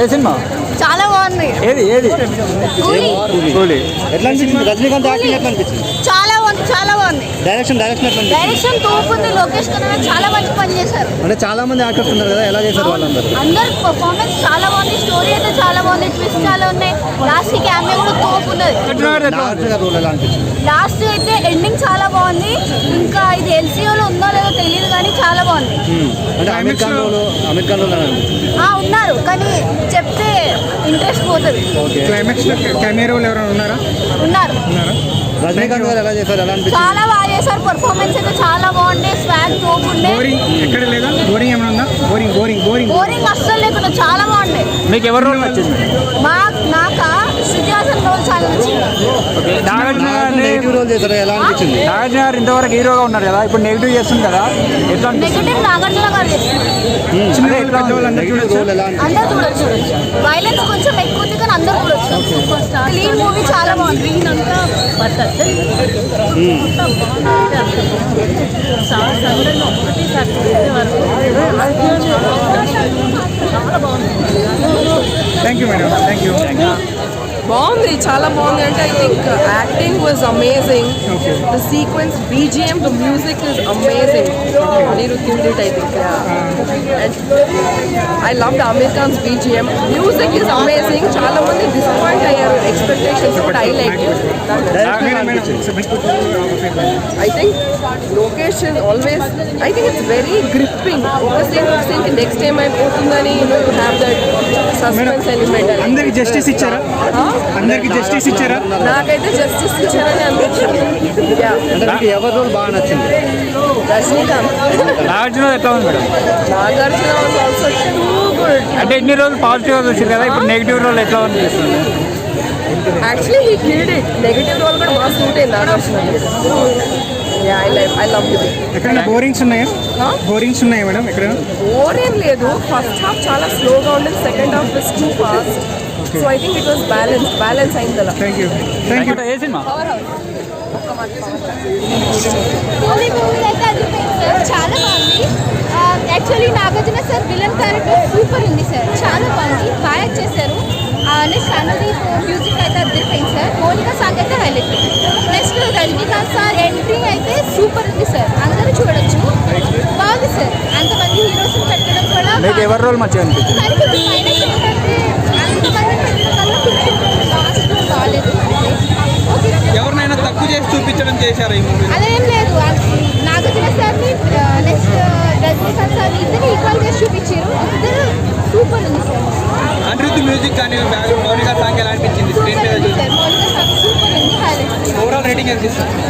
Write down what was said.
ఏ సినిమా? చాలా బాగుంది. ఏది ఏది? కూలీ. కూలీ. ఎట్లా అనిపించింది రజనీకాంత్ యాక్టింగ్ ఎట్లా అనిపించింది చాలా బాగుంది చాలా బాగుంది. డైరెక్షన్ డైరెక్షన్ ఎట్లా డైరెక్షన్ తోపుంది లోకేష్ కన్నా చాలా మంచి పని చేశారు. అంటే చాలా మంది యాక్టర్స్ ఉన్నారు కదా ఎలా చేశారు వాళ్ళందరూ? అందరు పర్ఫార్మెన్స్ చాలా బాగుంది స్టోరీ అయితే చాలా బాగుంది ట్విస్ట్ చాలా ఉన్నాయి. లాస్ట్కి క్యామెరా కూడా తోపు ఉన్నది నాగార్జున రోల్ ఎలా అనిపించింది? లాస్ట్ అయితే ఎండింగ్ చాలా బాగుంది. ఇంకా ఇది ఎల్సీఓలో ఉందో లేదో తెలియదు కానీ చాలా బాగుంది. అంటే అమీర్ ఖాన్ రోల్ అమీర్ ఖాన్ రోల్ ఎలా అనిపించింది ఆ ఉన్నారు కానీ చెప్తే ఇంట్రెస్ట్ పోతుంది. ఓకే క్లైమాక్స్లో కెమెరాలు ఎవరైనా ఉన్నారా? ఉన్నారు. ఉన్నారా? రజనీకాంత్ గారు ఎలా చేశారు? ఎలా అనిపించింది? చాలా బాగా చేశారు. పర్ఫార్మెన్స్ అయితే చాలా బాగుండే. స్వాగ్ తోపు ఉండే బోరింగ్ ఎక్కడ లేదా? బోరింగ్ ఏమైనా ఉందా? బోరింగ్ బోరింగ్ బోరింగ్ బోరింగ్ అస్సలు లేకుండా చాలా బాగుండే. మీకు ఎవరి రోల్ నచ్చింది? మా నాక శృతిహాసన్ రోల్ చాలా నచ్చింది ఓకే నాగార్జున గారిని నెగిటివ్ రోల్ చేశారు? ఎలా అనిపించింది? నాగార్జున గారు ఇంతవరకు హీరోగా ఉన్నారు కదా ఇప్పుడు నెగిటివ్ చేస్తుంది కదా ఎట్లా అనిపిస్తుంది? నెగటివ్ నాగార్జున గారు చేస్తారు అదే ఎట్లా ఉంది? నెగిటివ్ రోల్ ఎలా అనిపించింది అందరూ చూడొచ్చు. వైలెన్స్ కొంచెం ఎక్కువ ఉంది కానీ అందరూ చూడొచ్చు. సూపర్ స్టార్ క్లీన్ మూవీ చాలా బాగుంది. గ్రీన్ అంతా thank you madam thank you బాగుంది చాలా బాగుంది. అంటే I think acting was amazing. The sequence BGM the music is amazing Anirudh it I think and I love the Aamir Khan's BGM music is amazing చాలా మంది disappoint అయ్యారు expectations కూడా I like I think Lokesh always I think it's very gripping ఒక scene ఒక scene next time అయిపోతుందని you know you have that suspense element అందరికి justice ఇచ్చారా? అందరికి జస్టిస్ ఇచ్చారా? నాకైతే జస్టిస్ ఇచ్చారని అనిపించింది. ఎవరి రోల్ బాగా నచ్చింది? రజనీకాంత్ నాగార్జున ఎట్లా ఉంది madam? Nagarjuna was also too good అంటే ఇన్ని రోజులు పాజిటివ్గా చూసారు కదా ఇప్పుడు నెగిటివ్ రోల్ ఎట్లా అనిపిస్తుంది actually he killed it negative role కూడా బాగా సూట్ అయింది Nagarjuna. I live I love you ఎక్కడైనా బోరింగ్స్ ఉన్నాయా? బోరింగ్స్ ఉన్నాయా మేడం ఎక్కడ బోర్ ఏం లేదు. ఫస్ట్ హాఫ్ చాలా స్లోగా ఉండేది. Second half is too fast so I think it was balance balance అయింది అలా. థ్యాంక్ యూ థ్యాంక్ యూ ఏ సినిమా? చాలా బాగుంది. Actually Nagarjuna sir villain character super ఉంది సార్. చాలా బాగుంది. బాగా చేశారు. నెక్స్ట్ అనుదీప్ మ్యూజిక్ అయితే అద్దరిపోయింది సార్. మౌనిక సాంగ్ అయితే హైలైట్ రజనీకాంత్ సార్ ఎంట్రీ అయితే సూపర్ ఉంది సార్ అందరూ చూడొచ్చు. బాగుంది సార్ అంతమంది హీరోస్ పెట్టడం కూడా మీకు ఎవరి రోల్ మంచిగా అనిపించింది? ఎవరినైనా తక్కువ చేసి చూపించడం చేశారు ఈ మూవీ అదేం లేదు. నాగార్జున సార్ని నెక్స్ట్ రజనీకాంత్ సార్ని ఇద్దరు ఈక్వల్ చేసి చూపించారు. ఇద్దరు సూపర్ ఉంది సార్ అనిరుద్ధ్ మ్యూజిక్ కానీ బ్యాక్ మౌనిక సాంగ్ ఎలా అనిపించింది స్క్రీన్ మీద సూపర్